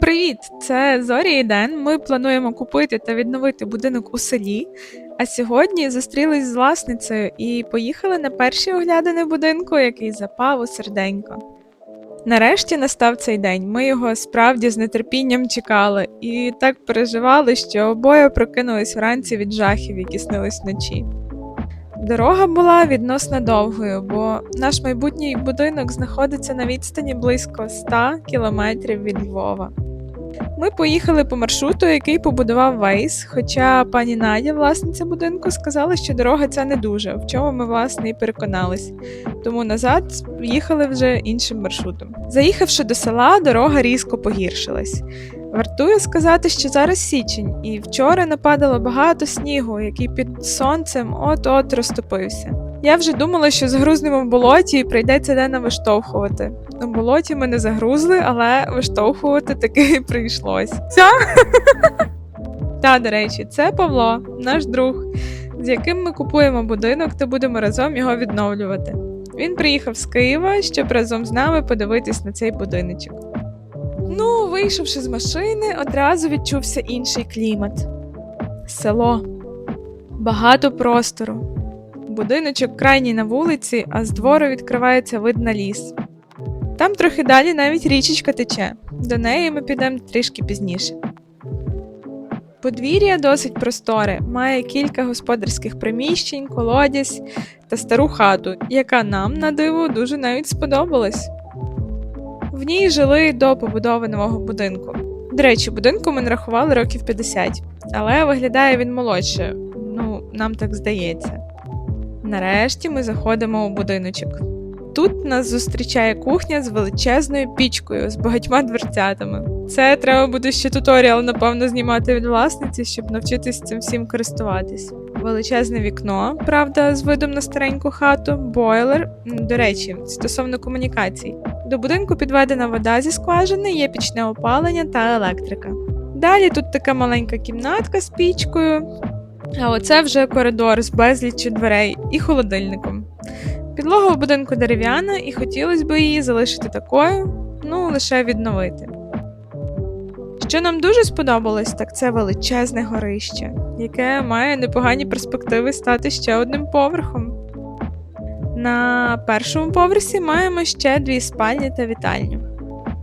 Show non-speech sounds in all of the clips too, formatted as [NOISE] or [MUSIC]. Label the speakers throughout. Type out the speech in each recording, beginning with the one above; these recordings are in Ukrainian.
Speaker 1: Привіт! Це Зорі і Ден. Ми плануємо купити та відновити будинок у селі. А сьогодні зустрілись з власницею і поїхали на перші оглядини будинку, який запав у серденько. Нарешті настав цей день. Ми його справді з нетерпінням чекали і так переживали, що обоє прокинулись вранці від жахів, які снились вночі. Дорога була відносно довгою, бо наш майбутній будинок знаходиться на відстані близько 100 кілометрів від Львова. Ми поїхали по маршруту, який побудував Вейс, хоча пані Надя, власниця будинку, сказала, що дорога ця не дуже, в чому ми власне і переконались. Тому назад їхали вже іншим маршрутом. Заїхавши до села, дорога різко погіршилась. Вартує сказати, що зараз січень, і вчора нападало багато снігу, який під сонцем от-от розтопився. Я вже думала, що загрузнемо в болоті і прийдеться Дена виштовхувати. У болоті ми не загрузли, але виштовхувати таки [LAUGHS] прийшлось. Ця? [LAUGHS] Та, до речі, це Павло, наш друг, з яким ми купуємо будинок та будемо разом його відновлювати. Він приїхав з Києва, щоб разом з нами подивитись на цей будиночок. Ну, вийшовши з машини, одразу відчувся інший клімат. Село. Багато простору. Будиночок крайній на вулиці, а з двору відкривається вид на ліс. Там трохи далі навіть річечка тече. До неї ми підемо трішки пізніше. Подвір'я досить просторе, має кілька господарських приміщень, колодязь та стару хату, яка нам, на диво, дуже навіть сподобалась. В ній жили до побудови нового будинку. До речі, будинку ми нарахували років 50, але виглядає він молодше. Ну, нам так здається. Нарешті ми заходимо у будиночок. Тут нас зустрічає кухня з величезною пічкою з багатьма дверцятами. Це треба буде ще туторіал, напевно, знімати від власниці, щоб навчитись цим всім користуватись. Величезне вікно, правда, з видом на стареньку хату, бойлер. До речі, стосовно комунікацій. До будинку підведена вода зі скважини, є пічне опалення та електрика. Далі тут така маленька кімнатка з пічкою, а оце вже коридор з безліччю дверей і холодильником. Підлога у будинку дерев'яна, і хотілося б її залишити такою, ну лише відновити. Що нам дуже сподобалось, так це величезне горище, яке має непогані перспективи стати ще одним поверхом. На першому поверсі маємо ще дві спальні та вітальню.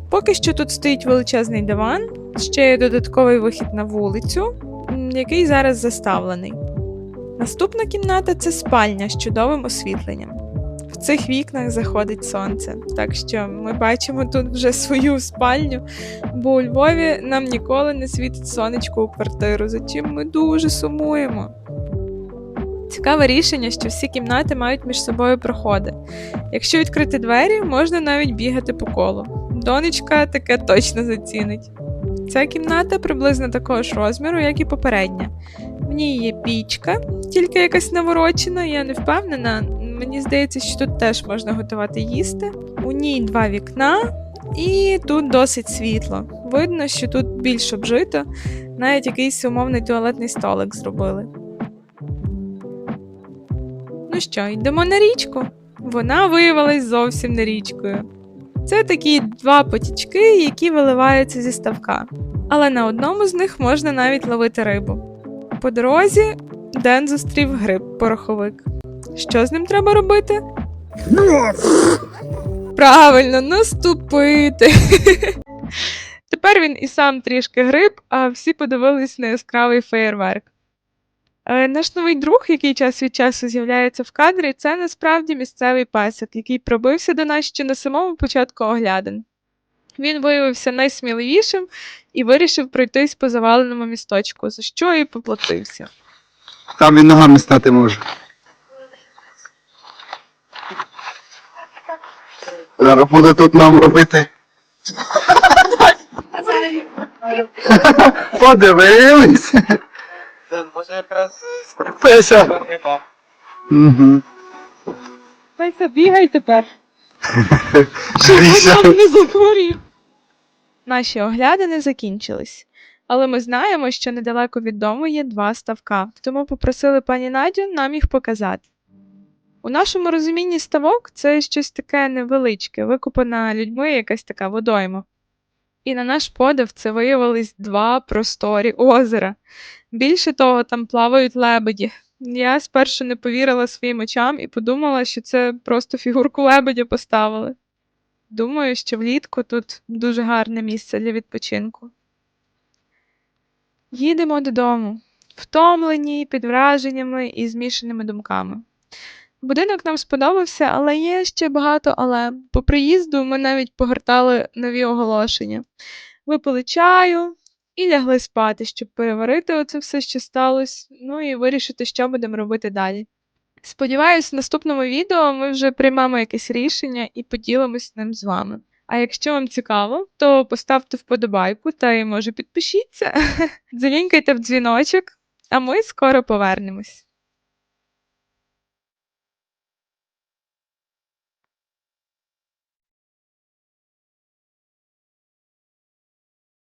Speaker 1: Поки що тут стоїть величезний диван, ще є додатковий вихід на вулицю, який зараз заставлений. Наступна кімната це спальня з чудовим освітленням. В цих вікнах заходить сонце, так що ми бачимо тут вже свою спальню, бо у Львові нам ніколи не світить сонечко у квартиру, за чим ми дуже сумуємо. Цікаве рішення, що всі кімнати мають між собою проходи. Якщо відкрити двері, можна навіть бігати по колу. Донечка таке точно зацінить. Ця кімната приблизно такого ж розміру, як і попередня. В ній є пічка, тільки якась наворочена, я не впевнена. Мені здається, що тут теж можна готувати їсти. У ній два вікна, і тут досить світло. Видно, що тут більш обжито, навіть якийсь умовний туалетний столик зробили. Ну що, йдемо на річку? Вона виявилась зовсім не річкою. Це такі два потічки, які виливаються зі ставка. Але на одному з них можна навіть ловити рибу. По дорозі Ден зустрів гриб пороховик. Що з ним треба робити? Правильно, наступити. Тепер він і сам трішки гриб, а всі подивились на яскравий феєрверк. Е, Наш новий друг, який час від часу з'являється в кадрі, це насправді місцевий пасик, який пробився до нас ще на самому початку оглядин. Він виявився найсміливішим і вирішив пройтись по заваленому місточку, за що і поплатився.
Speaker 2: Там він ногами стати може. Зараз буде тут нам робити. [LAUGHS] Подивились.
Speaker 3: Може якраз
Speaker 2: Песя. Угу.
Speaker 1: Пейся, бігай тепер. [LAUGHS]
Speaker 2: Гріся.
Speaker 1: не захворів. Наші оглядини закінчились. Але ми знаємо, що недалеко від дому є два ставка, тому попросили пані Надю нам їх показати. У нашому розумінні ставок це щось таке невеличке, викопана людьми якась така водойма. І на наш подив це виявились два просторі озера. Більше того, там плавають лебеді. Я спершу не повірила своїм очам і подумала, що це просто фігурку лебедя поставили. Думаю, що влітку тут дуже гарне місце для відпочинку. Їдемо додому, втомлені, під враженнями і змішаними думками. Будинок нам сподобався, але є ще багато але. По приїзду ми навіть погортали нові оголошення. Випили чаю і лягли спати, щоб переварити оце все, що сталося, ну і вирішити, що будемо робити далі. Сподіваюсь, в наступному відео ми вже приймемо якесь рішення і поділимось ним з вами. А якщо вам цікаво, то поставте вподобайку та й може підпишіться. [LAUGHS] Дзеленькайте в дзвіночок, а ми скоро повернемось.